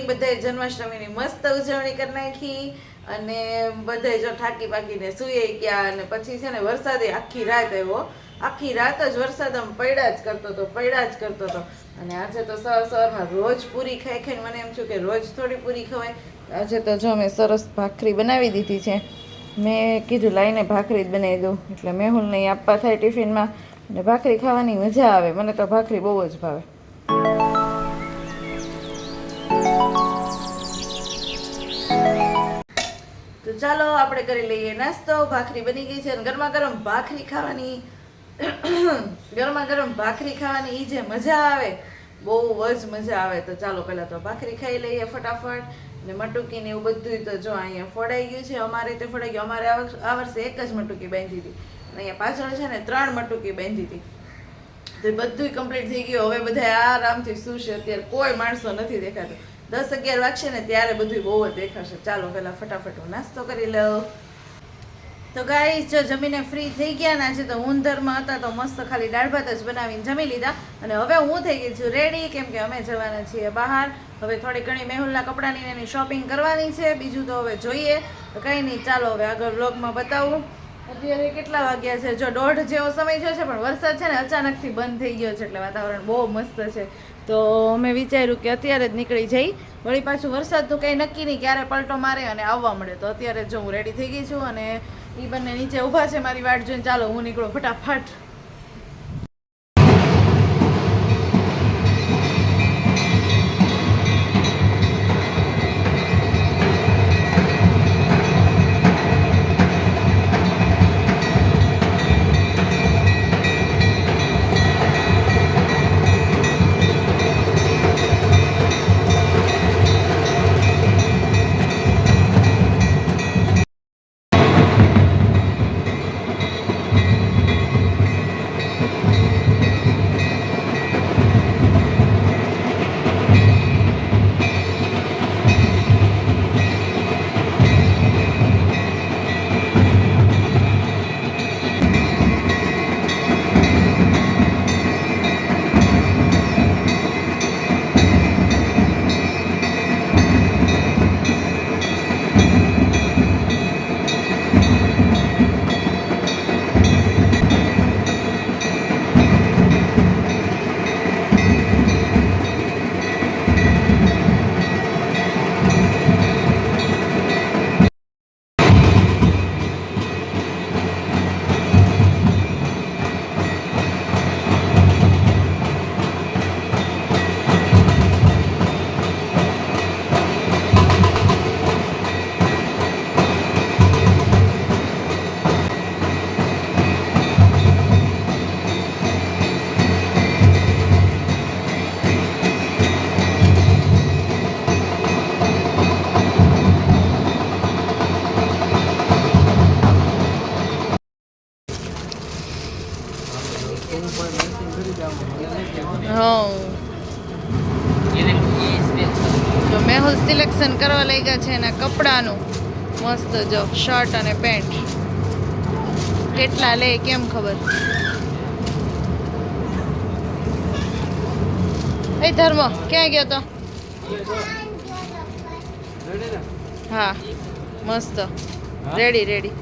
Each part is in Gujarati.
જન્માષ્ટમીની મસ્ત ઉજવણી કરી નાખી અને બધાય જો થાકી પાકીને સૂઈ ગયા અને પછી છે ને વરસાદે આખી રાત આવ્યો. આખી રાત જ વરસાદ આમ પડ્યા જ કરતો હતો, પડ્યા જ કરતો હતો. અને આજે તો સવાર સવારમાં રોજ પૂરી ખાઈ ખાઈને મને એમ છું કે રોજ થોડી પૂરી ખવાય. આજે તો જો મેં સરસ ભાખરી બનાવી દીધી છે. મેં કીધું લાઈને ભાખરી જ બનાવી દઉં. એટલે મેહુલને નહીં આપવા થાય ટિફિનમાં. અને ભાખરી ખાવાની મજા આવે. મને તો ભાખરી બહુ જ ભાવે. તો ચાલો આપણે કરી લઈએ નાસ્તો. ભાખરી બની ગઈ છે અને ગરમા ગરમ ભાખરી ખાવાની. ગરમા ગરમ ભાખરી ખાવાની એ જે મજા આવે, બહુ જ મજા આવે. તો ચાલો પહેલાં તો ભાખરી ખાઈ લઈએ ફટાફટ. ને મટુકી ને એવું બધું તો જો અહીંયા ફોડાઈ ગયું છે. અમારે તે ફોડાઈ ગયું. અમારે આ વર્ષે એક જ મટુકી બાંધી હતી. અને અહીંયા પાછળ છે ને ત્રણ મટુકી બાંધી હતી. તો એ બધું કમ્પ્લીટ થઈ ગયું. હવે બધા આરામથી સૂશે. અત્યારે કોઈ માણસો નથી દેખાતું. દસ અગિયાર વાગશે ને ત્યારે બધું બહુ દેખાશે. ચાલો, પહેલા ફટાફટ હું નાસ્તો કરી લઉં. તો ગાઈસ જો જમીને ફ્રી થઈ ગયા ને, આજે તો ઊંધરમાં હતા, તો મસ્ત ખાલી દાળ ભાત જ બનાવીને જમી લીધા. અને હવે હું થઈ ગઈ છું રેડી કેમ કે અમે જવાના છીએ બહાર. હવે થોડી ઘણી મેહુલના કપડાની એની શોપિંગ કરવાની છે. બીજું તો હવે જોઈએ. તો કંઈ નહીં, ચાલો હવે આગળ વ્લોગમાં બતાવું. અત્યારે કેટલા વાગ્યા છે? જો દોઢ જેવો સમય થયો છે, પણ વરસાદ છે ને, અચાનકથી બંધ થઈ ગયો છે, એટલે વાતાવરણ બહુ મસ્ત છે. તો મેં વિચાર્યું કે અત્યારે જ નીકળી જઈ. વળી પાછું વરસાદનું કંઈ નક્કી નહીં ક્યારે પલટો મારે અને આવવા મળે. તો અત્યારે જો હું રેડી થઈ ગઈ છું અને એ બંને નીચે ઊભા છે મારી વાટ જોઈને ચાલો હું નીકળું ફટાફટ. હા જો મેહુલ સિલેક્શન કરવા લઈ ગયા છે એના કપડાનું. મસ્ત જો શર્ટ અને પેન્ટ. કેટલા લે કેમ ખબર? એ ધર્મ ક્યાં ગયો તો? હા મસ્ત. રેડી રેડી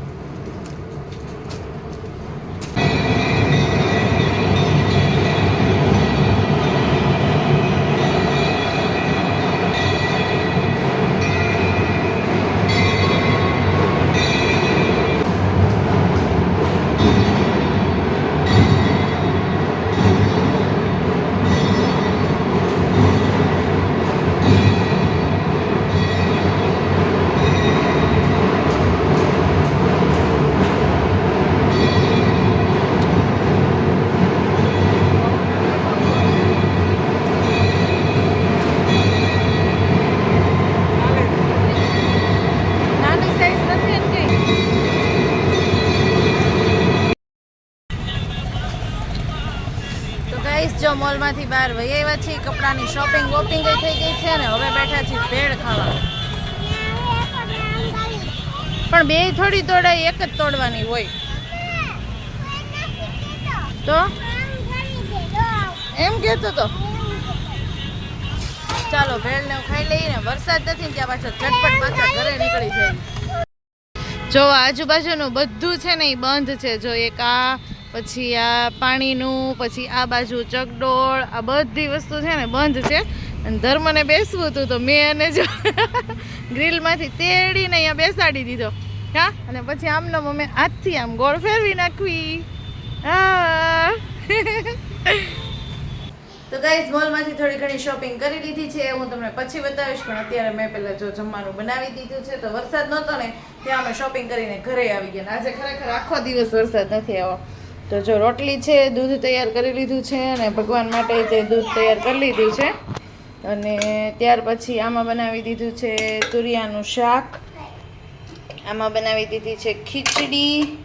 ગાઈસ, જો મોલમાંથી બહાર વહી આવ્યા છીએ, કપડાની શોપિંગ વોપિંગ થઈ ગઈ છે અને હવે બેઠા છીએ ભેળ ખાવા. પણ બે થોડી તોડાય એક જ તોડવાની હોય. તો? એમ કહેતો તો. ચાલો ભેળ ને એવું ખાઈ લઈએ ને વરસાદ નથી ને ત્યાં પાછા ઝટપટ પાછા ઘરે નીકળી જાય. જો આજુબાજુનું બધું છે ને, એ બંધ છે. જો, એક આ પછી આ પાણીનું, પછી આ બાજુ ચકડોળ, આ બધી વસ્તુ છે ને બંધ છે. અને ધર્મને બેસવું હતું તો મેં એને જો ગ્રીલમાંથી તેડીને અહીંયા બેસાડી દીધો. હા? અને પછી આમનો અમે હાથથી આમ ગોળ ફેરવી નાખવી. હા. તો ગાઈઝ મોલમાંથી થોડી ઘણી શોપિંગ કરી લીધી છે. હું તમને પછી બતાવીશ, પણ અત્યારે મેં પહેલાં જો જમવાનું બનાવી દીધું છે, તો વરસાદ નહોતો ને, ત્યાં અમે શોપિંગ કરીને ઘરે આવી ગયા. આજે ખરેખર આખો દિવસ વરસાદ નથી આવ્યો તો જો રોટલી છે, દૂધ તૈયાર કરી લીધું છે અને ભગવાન માટે તે દૂધ તૈયાર કરી લીધું છે. અને ત્યાર પછી આમાં બનાવી દીધું છે તુરિયાનું શાક. આમાં બનાવી દીધી છે ખીચડી.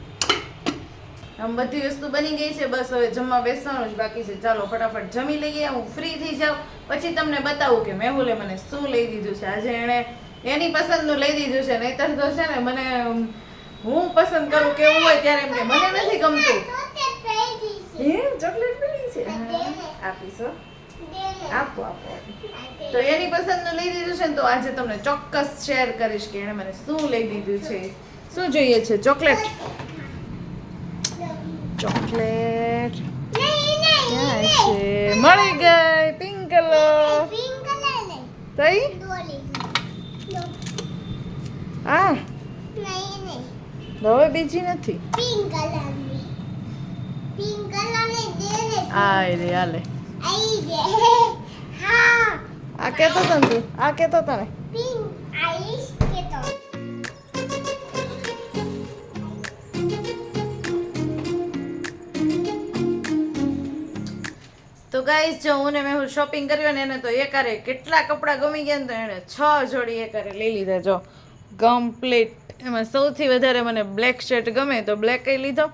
આમ બધી વસ્તુ બની ગઈ છે, બસ હવે જમવા બેસવાનું જ બાકી છે. ચાલો ફટાફટ જમી લઈએ, હું ફ્રી થઈ જાઉં. પછી તમને બતાવું કે મેહુલે મને શું લઈ દીધું છે. આજે એણે એની પસંદનું લઈ દીધું છે. નહીતર તો છે ને મને, હું પસંદ કરું કેવું હોય ત્યારે મને નથી ગમતું. હે ચોકલેટ મળી છે? આપીશ. આપો આપો. તો એની પસંદનું લઈ દીધું છે ને તો આજે તમને ચોક્કસ શેર કરીશ કે એણે મને શું લઈ દીધું છે. શું જોઈએ છે? ચોકલેટ? ચોકલેટ. ક્યાં છે? મળી ગઈ પિંક કલર. તઈ? આ હવે બીજી નથી. આ રે હાલે આ કેતો તને તું આ કેતો તને તો ગાઈસ જો હું ને મેં હું શોપિંગ કર્યો ને એને તો એકારે કેટલા કપડાં ગમી ગયા ને તો એણે છ જોડી એકારે લઈ લીધા જો કમ્પ્લીટ એમાં સૌથી વધારે મને બ્લેક શર્ટ ગમે તો બ્લેક એ લીધો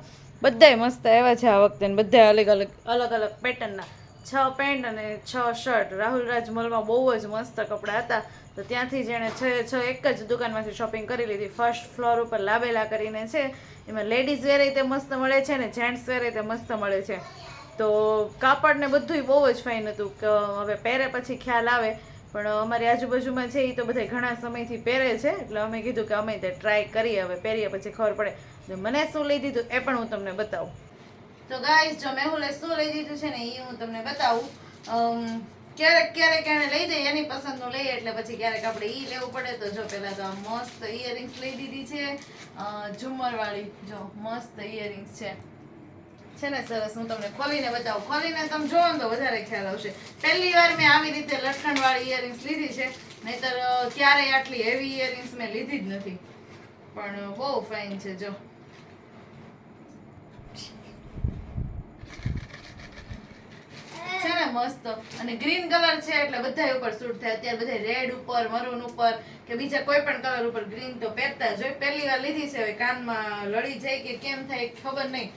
બધાય મસ્ત આવ્યા છે આ વખતે ને બધા અલગ અલગ અલગ અલગ પેટર્નના છ પેન્ટ અને છ શર્ટ રાહુલ રાજ મોલમાં બહુ જ મસ્ત કપડાં હતા. તો ત્યાંથી જેણે છ છ એક જ દુકાનમાંથી શોપિંગ કરી લીધી. ફર્સ્ટ ફ્લોર ઉપર લાબેલા કરીને છે. એમાં લેડીઝ વેરે તે મસ્ત મળે છે ને જેન્ટ્સ વેરે તે મસ્ત મળે છે. તો કાપડ ને બધુંય બહુ જ ફાઇન હતું. કે, હવે પહેરે પછી ખ્યાલ આવે. પણ અમારી આજુબાજુમાં છે એ તો બધા ઘણા સમયથી પહેરે છે, એટલે અમે કીધું કે અમે તે ટ્રાય કરીએ, હવે પહેરીએ પછી ખબર પડે. મને શું લઈ દીધું એ પણ હું તમને બતાવું. તો ગાઈસ જો મેહુલે શું લઈ દીધું છે ને એ હું તમને બતાવું. ક્યારેક ક્યારેક એને લઈ દઈએ, એની પસંદનું લઈએ, એટલે પછી ક્યારેક આપણે એ લેવું પડે. તો જો પહેલાં તો મસ્ત ઇયરિંગ્સ લઈ દીધી છે. ઝુમરવાળી જો મસ્ત ઇયરિંગ્સ છે. છે ને સરસ, હું તમને ખોલીને બતાવું. ખોલીને તમે જોવો તો વધારે ખ્યાલ આવશે. પહેલી વાર મેં આવી રીતે લટકણ વાળી ઇયરિંગ્સ લીધી છે. નહીતર ક્યારેય આટલી હેવી ઇયરિંગ્સ મેં લીધી જ નથી. પણ બહુ ફાઇન છે, જો. છે ને મસ્ત. અને ગ્રીન કલર છે એટલે બધા ઉપર સૂટ થાય. અત્યારે બધા રેડ ઉપર મરૂન ઉપર કે બીજા કોઈ પણ કલર ઉપર ગ્રીન તો પહેરતા જ હોય. પહેલી વાર લીધી છે, હવે કાનમાં લડી જાય કે કેમ થાય ખબર નહીં.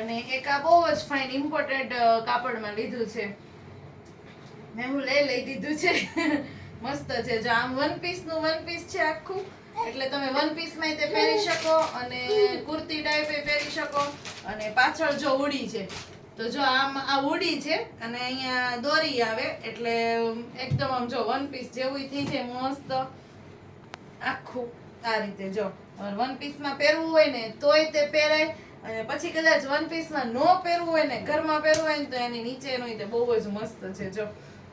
અને એક આ બહુ જ ફાઇન ઇમ્પોર્ટેડ કાપડમાં લીધું છે. મેં હું લઈ લઈ દીધું છે. મસ્ત છે. જો આમ વન પીસનું વન પીસ છે આખું. એટલે તમે વન પીસમાં તે પહેરી શકો અને કુર્તી ટાઈપે પહેરી શકો. અને પાછળ જો ઉડી છે. તો જો આમ આ ઉડી છે અને અહીંયા દોરી આવે. એટલે એકદમ આમ જો વન પીસ જેવું થઈ છે મસ્ત. આખું આ રીતે જો. વન પીસમાં પહેરવું હોય ને તોય તે પહેરાય. અને પછી કદાચ વન પીસમાં નો પહેરવું હોય ને, ઘરમાં પહેરવું હોય ને, તો એની નીચેનું તે બહુ જ મસ્ત છે. જો,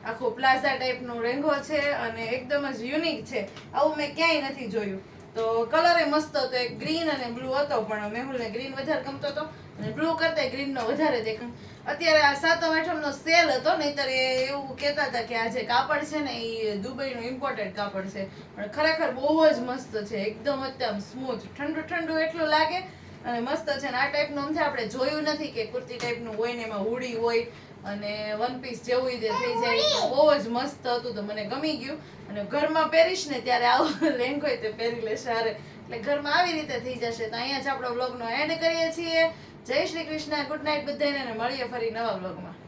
આખો પ્લાઝા ટાઈપનો રેંગો છે અને એકદમ જ યુનિક છે. આવું મેં ક્યાંય નથી જોયું. તો કલર એ મસ્ત હતો, એક ગ્રીન અને બ્લુ હતો, પણ મેહુલને ગ્રીન વધારે ગમતો હતો. અને બ્લુ કરતા ગ્રીનનો વધારે દેખાય અત્યારે આ સાતમ આઠમનો સેલ હતો, નહીતર એ એવું કહેતા હતા કે આ જે કાપડ છે ને એ દુબઈનું ઇમ્પોર્ટેડ કાપડ છે. પણ ખરેખર બહુ જ મસ્ત છે. એકદમ અત્યમ સ્મૂથ ઠંડુ ઠંડુ એટલું લાગે અને મસ્ત છે ને આ ટાઈપનું આમ છે આપણે જોયું નથી કે કુર્તી ટાઈપનું હોય ને એમાં હુડી હોય અને વન પીસ જેવું જે થઈ જાય બહુ જ મસ્ત હતું તો મને ગમી ગયું. અને ઘરમાં પહેરીશ ને ત્યારે આવો લેંગ હોય તે પહેરી લેશે સારે એટલે ઘરમાં આવી રીતે થઈ જશે. તો અહીંયા જ આપણો વ્લોગનો એન્ડ કરીએ છીએ. જય શ્રી કૃષ્ણ ગુડ નાઇટ બધાને મળીએ ફરી નવા વ્લોગમાં